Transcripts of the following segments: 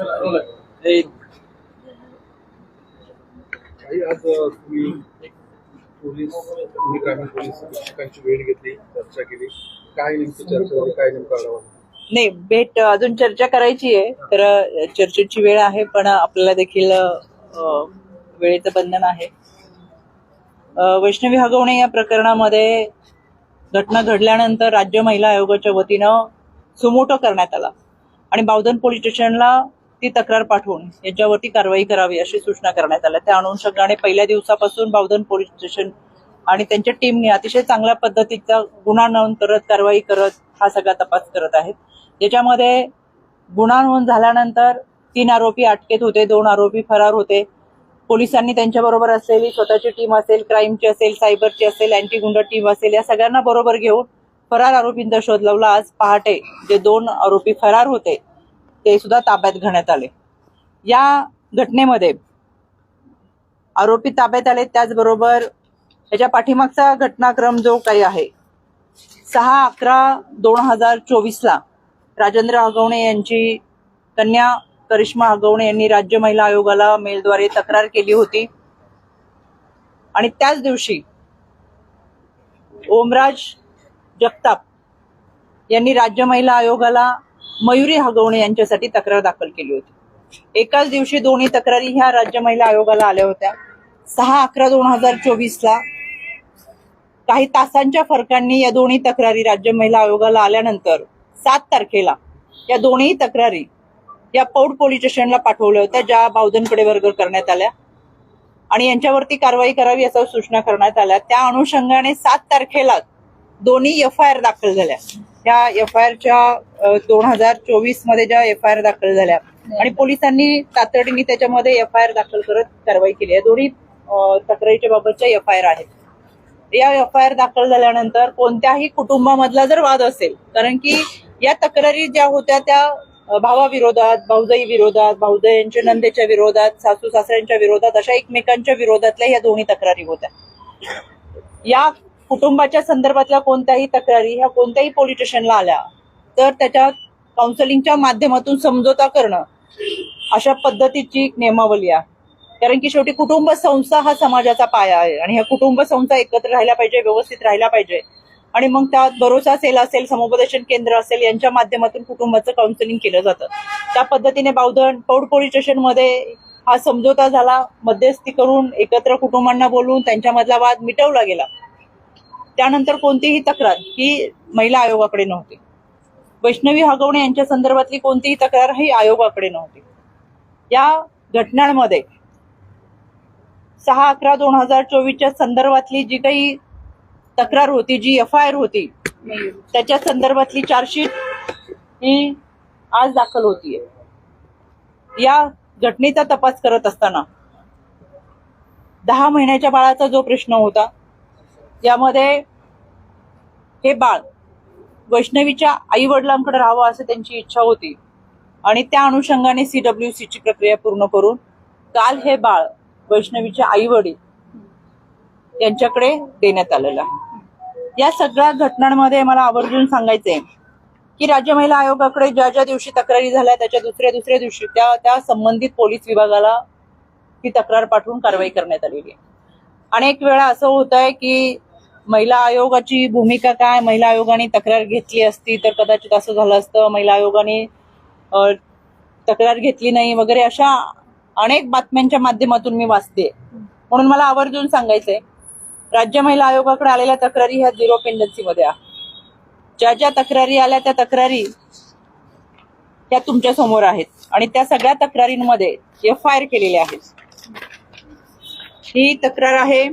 आहे काही आज अ, तुम्ही पोलीस तुम्ही ग्रामीण पोलीस अधीक्षकांची वेळ घेतली चर्चा केली. काय नेमकी चर्चा झाली काय नेमकं आढावा नाही भेट अजून चर्चा करायची आहे. तर अ, चर्चेची वेळ आहे पण आपल्याला देखील अ, वेळेचं बंधन आहे. अ, वैष्णवी हगवणे या प्रकरणामध्ये घटना घडल्यानंतर राज्य महिला आयोगाच्या वतीनं सुमोटो करण्यात आला. आणि बावधन पोलीस स्टेशनला ती तक्रार पाठवून याच्यावरती कारवाई करावी अशी सूचना करण्यात आल्या. त्या अनुषंगाने पहिल्या दिवसापासून बावधन पोलीस स्टेशन आणि त्यांच्या टीमने अतिशय चांगल्या पद्धतीचा गुन्हा नोंद करत कारवाई करत हा सगळा तपास करत आहेत. याच्यामध्ये गुन्हा नोंद झाल्यानंतर तीन आरोपी अटकेत होते दोन आरोपी फरार होते. पोलिसांनी त्यांच्याबरोबर असलेली स्वतःची टीम असेल क्राईमची असेल सायबरची असेल अँटी गुंड टीम असेल या सगळ्यांना बरोबर घेऊन फरार आरोपींचा शोध लावला. आज पहाटे जे दोन आरोपी फरार होते ते सुद्धा ताब्यात घेण्यात आले. या घटनेमध्ये आरोपी ताब्यात आले. त्याचबरोबर याच्या पाठीमागचा घटनाक्रम जो काही आहे सहा अकरा दोन हजार चोवीसला राजेंद्र अगवणे यांची कन्या करिश्मा अगवणे यांनी राज्य महिला आयोगाला मेलद्वारे तक्रार केली होती. आणि त्याच दिवशी ओमराज जगताप यांनी राज्य महिला आयोगाला मयुरी हगवणे यांच्यासाठी तक्रार दाखल केली होती. एकाच दिवशी दोन्ही तक्रारी ह्या राज्य महिला आयोगाला आल्या होत्या. सहा अकरा दोन हजार चोवीसला काही तासांच्या फरकांनी या दोन्ही तक्रारी राज्य महिला आयोगाला आल्यानंतर सात तारखेला या दोन्ही तक्रारी या पौड पोलीस स्टेशनला पाठवल्या होत्या ज्या बावधनकडे वर्ग करण्यात आल्या. आणि यांच्यावरती कारवाई करावी असा सूचना करण्यात आल्या. त्या अनुषंगाने सात तारखेला दोन्ही एफ आय आर दाखल झाल्या. त्या एफ आय आरच्या दोन हजार चोवीसमध्ये ज्या एफ आय आर दाखल झाल्या. आणि पोलिसांनी तातडीने त्याच्यामध्ये एफ आय आर दाखल करत कारवाई केली. या दोन्ही तक्रारीच्या बाबतच्या एफ आय आर आहेत. या एफ आय आर दाखल झाल्यानंतर कोणत्याही कुटुंबामधला जर वाद असेल कारण की या तक्रारी ज्या होत्या त्या भावाविरोधात भाऊजाई विरोधात भाऊजाईंच्या नंदेच्या विरोधात सासू सासऱ्यांच्या विरोधात अशा एकमेकांच्या विरोधातल्या या दोन्ही तक्रारी होत्या. या कुटुंबाच्या संदर्भातल्या कोणत्याही तक्रारी ह्या कोणत्याही पोलीस स्टेशनला आल्या तर त्याच्या काउन्सिलिंगच्या माध्यमातून समझोता करणं अशा पद्धतीची एक नियमावली आहे. कारण की शेवटी कुटुंब संस्था हा समाजाचा पाया आहे आणि ह्या कुटुंब संस्था एकत्र राहिल्या पाहिजे व्यवस्थित राहिल्या पाहिजे आणि मग त्यात भरोसा सेल असेल समुपदेशन केंद्र असेल यांच्या माध्यमातून कुटुंबाचं काउन्सिलिंग केलं जातं. त्या पद्धतीने बावधन पौड पोलीस स्टेशनमध्ये हा समझोता झाला. मध्यस्थी करून एकत्र कुटुंबांना बोलवून त्यांच्यामधला वाद मिटवला गेला. त्यानंतर कोणतीही तक्रार ही महिला आयोगाकडे नव्हती. वैष्णवी हगवणे यांच्या संदर्भातली कोणतीही तक्रार ही आयोगाकडे नव्हती. या घटनांमध्ये सहा अकरा दोन हजार चोवीसच्या संदर्भातली जी काही तक्रार होती जी एफ आय आर होती. त्याच्या संदर्भातली चार्जशीट ही आज दाखल होतीये. या घटनेचा तपास करत असताना दहा महिन्याच्या बाळाचा जो प्रश्न होता यामध्ये हे बाळ वैष्णवीच्या आई वडिलांकडे राहावं असं त्यांची इच्छा होती आणि त्या अनुषंगाने सी डब्ल्यू ची प्रक्रिया पूर्ण करून काल हे बाळ वैष्णवीच्या आई वडील यांच्याकडे देण्यात आलेलं आहे. या सगळ्या घटनांमध्ये मला आवर्जून सांगायचंय की राज्य महिला आयोगाकडे ज्या ज्या दिवशी तक्रारी झाल्या त्याच्या दुसऱ्या दुसऱ्या दिवशी त्या त्या संबंधित पोलीस विभागाला ती तक्रार पाठवून कारवाई करण्यात आलेली आहे. अनेक वेळा असं होत आहे की महिला आयोगाची भूमिका काय? महिला आयोगाने तक्रार घेतली असती तर कदाचित असं झालं असतं. महिला आयोगाने तक्रार घेतली नाही वगैरे अशा अनेक बातम्यांच्या माध्यमातून मी वाचते. म्हणून मला आवर्जून सांगायचंय राज्य महिला आयोगाकडे आलेल्या तक्रारी ह्या झिरो पेंडन्सीमध्ये आहे ज्या ज्या तक्रारी आल्या त्या तक्रारी त्या तुमच्यासमोर आहेत. आणि त्या सगळ्या तक्रारींमध्ये एफ आय आर केलेल्या आहेत. ही तक्रार आहे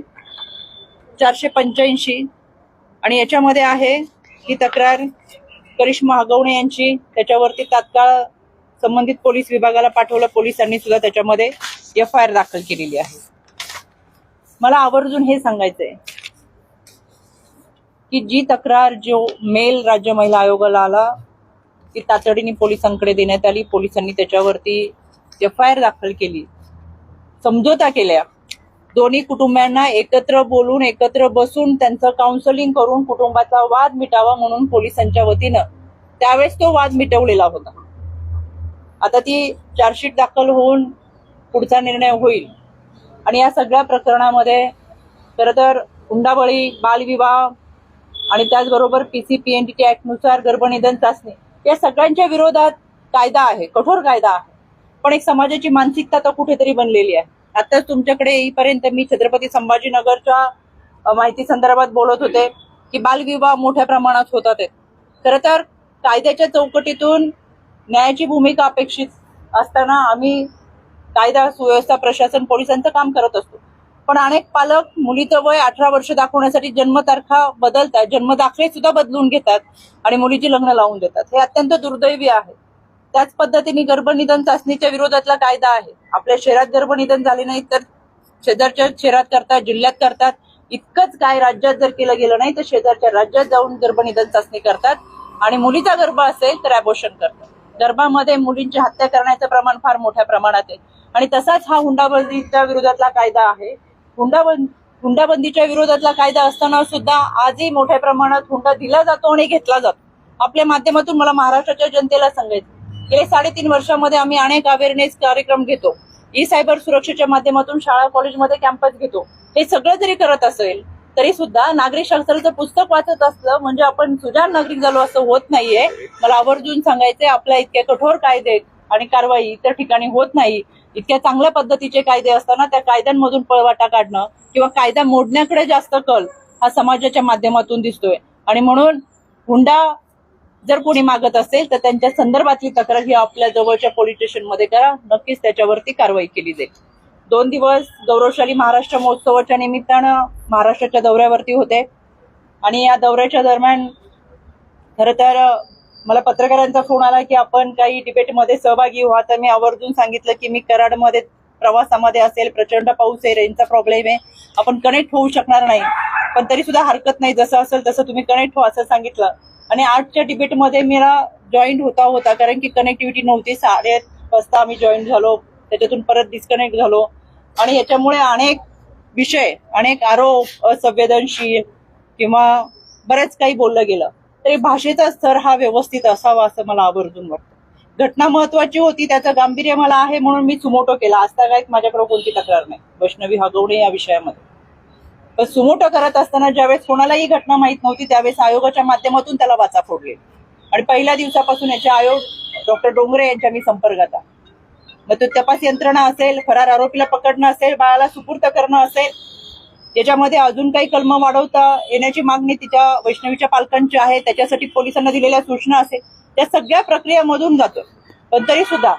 चारशे पंच्याऐंशी. आणि याच्यामध्ये आहे ही तक्रार करिश्मा हगवणे यांची. त्याच्यावरती तात्काळ संबंधित पोलीस विभागाला पाठवलं. पोलिसांनी सुद्धा त्याच्यामध्ये एफ आय आर दाखल केलेली आहे. मला आवर्जून हे सांगायचंय की जी तक्रार जो मेल राज्य महिला आयोगाला आला ती तातडीने पोलिसांकडे देण्यात आली. पोलिसांनी त्याच्यावरती एफ आय आर दाखल केली. समझोता केल्या. दोन्ही कुटुंबियांना एकत्र बोलून एकत्र बसून त्यांचं काउन्सलिंग करून कुटुंबाचा वाद मिटावा म्हणून पोलिसांच्या वतीनं त्यावेळेस तो वाद मिटवलेला होता. आता ती चार्जशीट दाखल होऊन पुढचा निर्णय होईल. आणि या सगळ्या प्रकरणामध्ये खरं तर हुंडाबळी बालविवाह आणि त्याचबरोबर पी सी पी पीसीपीएनडीटी ऍक्टनुसार गर्भनिधन चाचणी या सगळ्यांच्या विरोधात कायदा आहे कठोर कायदा आहे. पण एक समाजाची मानसिकता तर कुठेतरी बनलेली आहे. आत्ताच तुमच्याकडे येईपर्यंत मी छत्रपती संभाजीनगरच्या माहिती संदर्भात बोलत होते की बालविवाह मोठ्या प्रमाणात होतात खरं तर कायद्याच्या चौकटीतून न्यायाची भूमिका अपेक्षित असताना आम्ही कायदा सुव्यवस्था प्रशासन पोलिसांचं काम करत असतो. पण अनेक पालक मुलीचं वय अठरा वर्ष दाखवण्यासाठी जन्मतारखा बदलतात जन्मदाखले सुद्धा बदलून घेतात आणि मुलीची लग्न लावून देतात. हे अत्यंत दुर्दैवी आहे. त्याच पद्धतीने गर्भनिधन चाचणीच्या विरोधातला कायदा आहे. आपल्या शहरात गर्भनिधन झाले नाही तर शेजारच्या शहरात करतात जिल्ह्यात करतात. इतकंच काय राज्यात जर केलं गेलं नाही तर शेजारच्या राज्यात जाऊन गर्भनिधन चाचणी करतात. आणि मुलीचा गर्भ असेल तर अबोशन करतात. गर्भामध्ये मुलींची हत्या करण्याचं प्रमाण फार मोठ्या प्रमाणात आहे. आणि तसाच हा हुंडाबंदीच्या विरोधातला कायदा आहे. हुंडाबंद हुंडाबंदीच्या विरोधातला कायदा असताना सुद्धा आजही मोठ्या प्रमाणात हुंडा दिला जातो आणि घेतला जातो. आपल्या माध्यमातून मला महाराष्ट्राच्या जनतेला सांगायचं गेले साडेतीन वर्षामध्ये आम्ही अनेक अवेअरनेस कार्यक्रम घेतो. ई सायबर सुरक्षेच्या माध्यमातून शाळा कॉलेजमध्ये कॅम्पस घेतो. हे सगळं जरी करत असेल तरी सुद्धा नागरिक शास्त्राचं पुस्तक वाचत असलं म्हणजे आपण सुजाण नागरिक झालो असं होत नाहीये. मला आवर्जून सांगायचंय आपल्या इतके कठोर कायदे आणि कारवाई इतर ठिकाणी होत नाही. इतक्या चांगल्या पद्धतीचे कायदे असताना त्या कायद्यांमधून पळवाटा काढणं किंवा कायदा मोडण्याकडे जास्त कल हा समाजाच्या माध्यमातून दिसतोय. आणि म्हणून हुंडा जर कोणी मागत असेल तर त्यांच्या संदर्भातली तक्रार ही आपल्या जवळच्या पोलीस स्टेशनमध्ये करा. नक्कीच त्याच्यावरती कारवाई केली जाईल. दोन दिवस गौरवशाली महाराष्ट्र महोत्सवाच्या निमित्तानं महाराष्ट्राच्या दौऱ्यावरती होते. आणि या दौऱ्याच्या दरम्यान खरं तर मला पत्रकारांचा फोन आला की आपण काही डिबेटमध्ये सहभागी व्हा. तर मी आवर्जून सांगितलं की मी कराडमध्ये प्रवासामध्ये असेल प्रचंड पाऊस आहे रेंजचा प्रॉब्लेम आहे. आपण कनेक्ट होऊ शकणार नाही. पण तरी सुद्धा हरकत नाही. जसं असेल तसं तुम्ही कनेक्ट व्हा असं सांगितलं. आणि आजच्या डिबेटमध्ये मला जॉईंट होता होता. कारण की कनेक्टिव्हिटी नव्हती. साडे वाजता आम्ही जॉईन झालो. त्याच्यातून परत डिस्कनेक्ट झालो. आणि याच्यामुळे अनेक विषय अनेक आरोप असंवेदनशील किंवा बरेच काही बोललं गेलं. तरी भाषेचा स्तर हा व्यवस्थित असावा असं मला आवर्जून वाटतं. घटना महत्वाची होती त्याचं गांभीर्य मला आहे म्हणून मी सुमोटो केला. आजतागायत माझ्याकडे कोणती तक्रार नाही. वैष्णवी हगवणे या विषयामध्ये. पण सुमोटो करत असताना ज्यावेळेस कोणालाही घटना माहीत नव्हती त्यावेळेस आयोगाच्या माध्यमातून त्याला वाचा फोडले. आणि पहिल्या दिवसापासून याचे आयोग डॉक्टर डोंगरे यांच्या मी संपर्कात आहे. मग तो तपास यंत्रणा असेल फरार आरोपीला पकडणं असेल बाळाला सुपूर्त करणं असेल त्याच्यामध्ये अजून काही कलम वाढवता येण्याची मागणी तिच्या वैष्णवीच्या पालकांची आहे. त्याच्यासाठी पोलिसांना दिलेल्या सूचना असेल. त्या सगळ्या प्रक्रियामधून जातो. पण तरी सुद्धा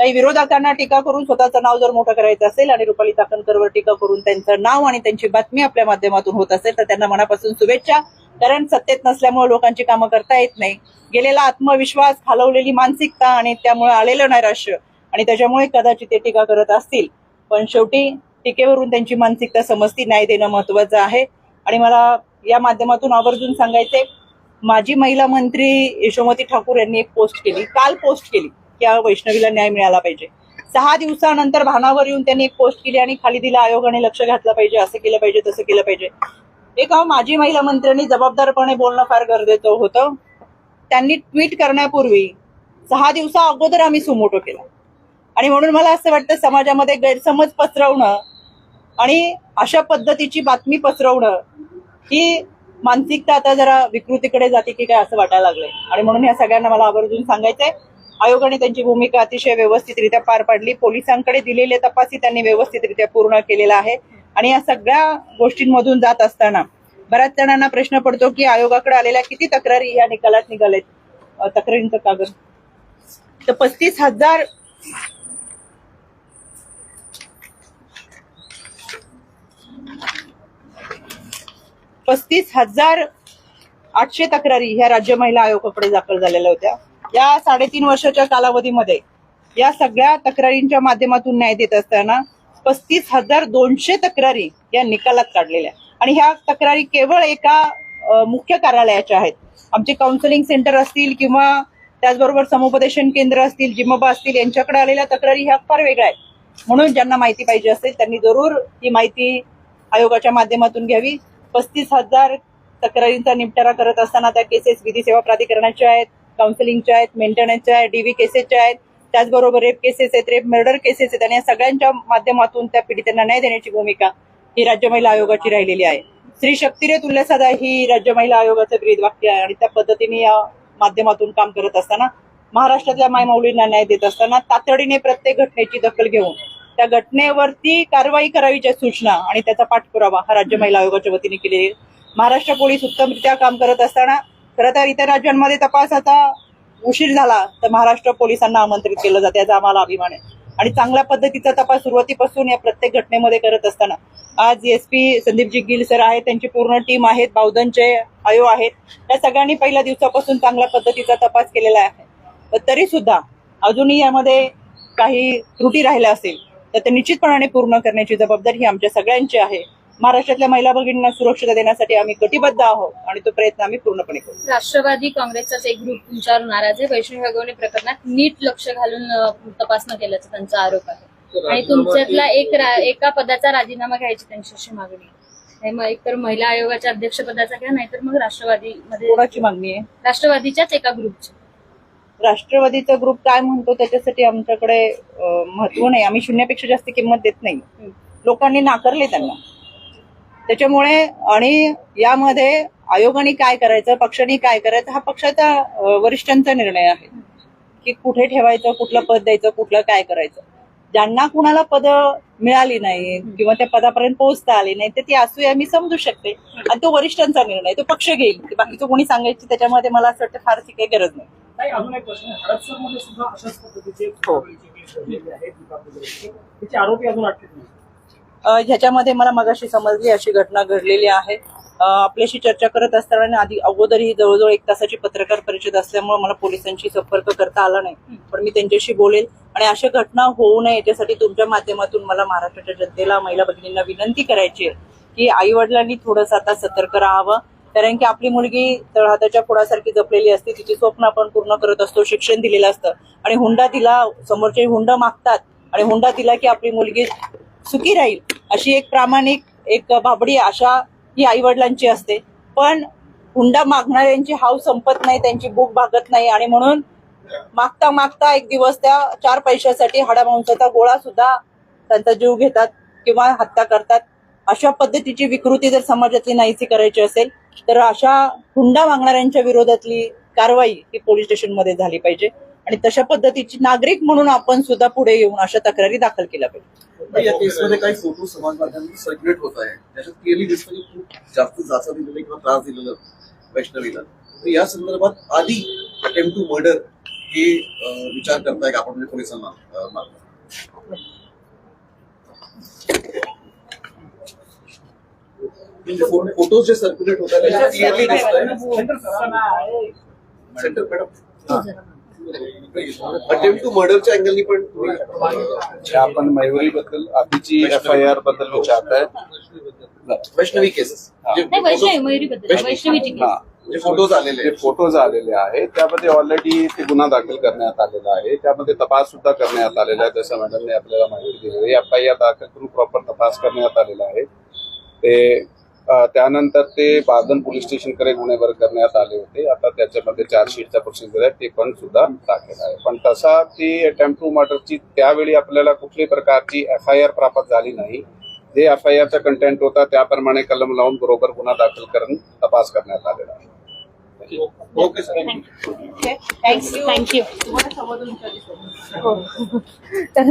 काही विरोधकांना टीका करून स्वतःचं नाव जर मोठं करायचं असेल आणि रुपाली चाकणकरवर टीका करून त्यांचं नाव आणि त्यांची बातमी आपल्या माध्यमातून होत असेल तर त्यांना मनापासून शुभेच्छा. कारण सत्तेत नसल्यामुळे लोकांची कामं करता येत नाही. गेलेला आत्मविश्वास खालवलेली मानसिकता आणि त्यामुळे आलेलं नैराश्य आणि त्याच्यामुळे कदाचित ते टीका करत असतील. पण शेवटी टीकेवरून त्यांची मानसिकता समजती न्याय देणं महत्वाचं आहे. आणि मला या माध्यमातून आवर्जून सांगायचे माजी महिला मंत्री यशोमती ठाकूर यांनी एक पोस्ट केली काल पोस्ट केली की वैष्णवीला न्याय मिळाला पाहिजे. सहा दिवसानंतर भानावर येऊन त्यांनी एक पोस्ट केली आणि खाली दिला आयोगाने लक्ष घातलं पाहिजे असं केलं पाहिजे तसं केलं पाहिजे. एक माजी महिला मंत्र्यांनी जबाबदारपणे बोलणं फार गरजेचं होतं. त्यांनी ट्विट करण्यापूर्वी सहा दिवसा अगोदर आम्ही सुमोटो केला. आणि म्हणून मला असं वाटतं समाजामध्ये गैरसमज पसरवणं आणि अशा पद्धतीची बातमी पसरवणं ही मानसिकता आता जरा विकृतीकडे जाते की काय असं वाटायला लागलंय. आणि म्हणून या सगळ्यांना मला आवर्जून सांगायचंय. आयोगाने त्यांची भूमिका अतिशय व्यवस्थितरित्या पार पाडली. पोलिसांकडे दिलेले तपासी त्यांनी व्यवस्थितरित्या पूर्ण केलेला आहे. आणि या सगळ्या गोष्टींमधून जात असताना बऱ्याच जणांना प्रश्न पडतो की आयोगाकडे आलेल्या किती तक्रारी या निकालात निघालेत? तक्रारींचं कागद? तर पस्तीस हजार पस्तीस हजार आठशे तक्रारी ह्या राज्य महिला आयोगाकडे दाखल झालेल्या होत्या. या साडेतीन वर्षाच्या कालावधीमध्ये या सगळ्या तक्रारींच्या माध्यमातून न्याय देत असताना पस्तीस हजार दोनशे तक्रारी या निकालात काढलेल्या आणि ह्या तक्रारी केवळ एका मुख्य कार्यालयाच्या आहेत. आमचे काउन्सिलिंग सेंटर असतील किंवा त्याचबरोबर समुपदेशन केंद्र असतील जिमबा असतील यांच्याकडे आलेल्या तक्रारी ह्या फार वेगळ्या आहेत. म्हणून ज्यांना माहिती पाहिजे असेल त्यांनी जरूर ही माहिती आयोगाच्या माध्यमातून घ्यावी. पस्तीस हजार तक्रारींचा निपटारा करत असताना त्या केसेस विधी सेवा प्राधिकरणाच्या आहेत काउन्सिलिंगच्या आहेत मेंटेनन्सच्या आहेत डीव्ही केसेसच्या आहेत. त्याचबरोबर रेप केसेस आहेत रेप मर्डर केसेस आहेत. आणि या सगळ्यांच्या माध्यमातून त्या पीडितांना न्याय देण्याची भूमिका ही राज्य महिला आयोगाची राहिलेली आहे. स्त्री शक्तीरे तुल्यसाधा ही राज्य महिला आयोगाचं ब्रीद वाक्य आहे आणि त्या पद्धतीने या माध्यमातून काम करत असताना महाराष्ट्रातल्या मायमाऊलींना न्याय देत असताना तातडीने प्रत्येक घटनेची दखल घेऊन त्या घटनेवरती कारवाई करावीच्या सूचना आणि त्याचा पाठपुरावा हा राज्य महिला आयोगाच्या वतीने केलेली महाराष्ट्र पोलीस उत्तमरित्या काम करत असताना खरं तर इतर राज्यांमध्ये तपास आता उशीर झाला तर महाराष्ट्र पोलिसांना आमंत्रित केलं जातं याचा आम्हाला अभिमान आहे. आणि चांगल्या पद्धतीचा तपास सुरुवातीपासून या प्रत्येक घटनेमध्ये करत असताना. आज S P Sandeepji Gill sir आहेत त्यांची पूर्ण टीम आहेत बावधनचे आयो आहेत. या सगळ्यांनी पहिल्या दिवसापासून चांगल्या पद्धतीचा तपास केलेला आहे. तरी सुद्धा अजूनही यामध्ये काही त्रुटी राहिल्या असेल तर ते निश्चितपणाने पूर्ण करण्याची जबाबदारी ही आमच्या सगळ्यांची आहे. महाराष्ट्रातल्या महिला भगिनींना सुरक्षितता देण्यासाठी आम्ही कटिबद्ध आहोत आणि तो प्रयत्न आम्ही पूर्णपणे करू. राष्ट्रवादी काँग्रेसचाच एक ग्रुप तुमच्यावर नाराज आहे. वैष्णवी हगवणे प्रकरणात नीट लक्ष घालून तपासणं केल्याचा त्यांचा आरोप आहे. आणि तुमच्यातला एक एका पदाचा राजीनामा घ्यायची त्यांची अशी मागणी मग एकतर महिला आयोगाच्या अध्यक्षपदाचा घ्या नाहीतर मग राष्ट्रवादीमध्ये कोणाची मागणी आहे? राष्ट्रवादीच्याच एका ग्रुपची राष्ट्रवादीचा ग्रुप काय म्हणतो त्याच्यासाठी आमच्याकडे महत्त्व नाही. आम्ही शून्यापेक्षा जास्त किंमत देत नाही. लोकांनी नाकारले त्यांना. त्याच्यामुळे आणि यामध्ये आयोगाने काय करायचं पक्षाने काय करायचं हा पक्षाचा वरिष्ठांचा निर्णय आहे. की कुठे ठेवायचं कुठलं पद द्यायचं कुठलं काय करायचं. ज्यांना कुणाला पद मिळाली नाही किंवा त्या पदापर्यंत पोहोचता आली नाही तर ती असूया मी समजू शकते. आणि तो वरिष्ठांचा निर्णय तो पक्ष घेईल. बाकीचं कोणी सांगायची त्याच्यामध्ये मला असं वाटतं फारशी काही गरज नाही. नाही अजून एक प्रश्न आहे. हडपसरमध्ये सुद्धा अशाच पद्धतीचे हो. त्याचे आरोपी अजून अटकेत नाही ह्याच्यामध्ये मला मगाशी समजली अशी घटना घडलेली आहे. आपल्याशी चर्चा करत असताना आधी अगोदर ही जवळजवळ एक तासाची पत्रकार परिषद असल्यामुळे मला पोलिसांशी संपर्क करता आला नाही. पण मी त्यांच्याशी बोलेल. आणि अशा घटना होऊ नये याच्यासाठी तुमच्या माध्यमातून मला महाराष्ट्राच्या जनतेला महिला भगिनींना विनंती करायची आहे की आई वडिलांनी थोडंसं आता सतर्क राहावं. कारण की आपली मुलगी तळहाताच्या पुढासारखी जपलेली असते तिची स्वप्न आपण पूर्ण करत असतो शिक्षण दिलेलं असतं. आणि हुंडा तिला समोरचे हुंडा मागतात. आणि हुंडा दिला की आपली मुलगी सुखी राहील अशी एक प्रामाणिक एक भाबडी आशा ही आई वडिलांची असते. पण हुंडा मागणाऱ्यांची हाव संपत नाही त्यांची भूक भागत नाही. आणि म्हणून मागता मागता एक दिवस त्या चार पैशासाठी हाडामांसाचा गोळा सुद्धा त्यांचा जीव घेतात किंवा हत्या करतात. अशा पद्धतीची विकृती जर समाजातली नाहीशी करायची असेल तर अशा हुंडा मागणाऱ्यांच्या विरोधातली कारवाई ही पोलीस स्टेशनमध्ये झाली पाहिजे. आणि तशा पद्धतीची नागरिक म्हणून आपण सुद्धा पुढे येऊन अशा तक्रारी दाखल केल्या पाहिजे. या केसमध्ये काही फोटो समाज माध्यमांनी सर्क्युलेट होत आहे त्याच्यात क्लिअरली दिसतं की खूप जास्त जाचा किंवा त्रास वैष्णवीला. तर या संदर्भात आधी अटेम्प्ट टू मर्डर हे विचार करताय का आपण म्हणजे पोलिसांना? फोटोज जे सर्क्युलेट होत आहेत त्याच्यात क्लिअरली दिसत आहे सेंटर मॅडम अटेम्प्ट टू मर्डरच्या अँगलनी पण आपण मयुरी बद्दल आधीची एफ आय आरबद्दल विचारताय. वैष्णवी केसेस नाही वैष्णवी मयुरीबद्दल वैष्णवीची हा. केस जे फोटोज आलेले फोटोज आलेले आहेत त्यामध्ये ऑलरेडी ते गुन्हा दाखल करण्यात आलेला आहे. त्यामध्ये तपास सुद्धा करण्यात आलेला आहे. जसं मॅडमने आपल्याला माहिती दिली एफ आय आर दाखल करून प्रॉपर तपास करण्यात आलेला आहे. ते त्यानंतर ते बादन पोलीस स्टेशनकडे गुन्हेगार करण्यात आले होते. आता त्याच्यामध्ये चार्जशीटचा प्रोसिजर आहे ते पण सुद्धा दाखल आहे. पण तसा ती अटेम्प्ट टू मर्डरची त्यावेळी आपल्याला कुठल्याही प्रकारची एफ आय आर प्राप्त झाली नाही. जे एफ आय आरचा कंटेंट होता त्याप्रमाणे कलम लावून बरोबर गुन्हा दाखल करून तपास करण्यात आलेला आहे. Okay sir. थँक्यू थँक्यू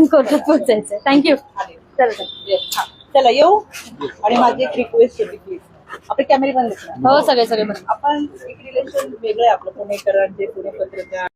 कोर्टात पोहोचायचं थँक्यू चला चला येऊ? आणि माझी एक रिक्वेस्ट होती प्लीज आपले कॅमेरे बंद. हो सगळे सगळे आपण एक रिलेशन वेगळं आहे आपलं पुणेकरांचे पुणे पत्रकार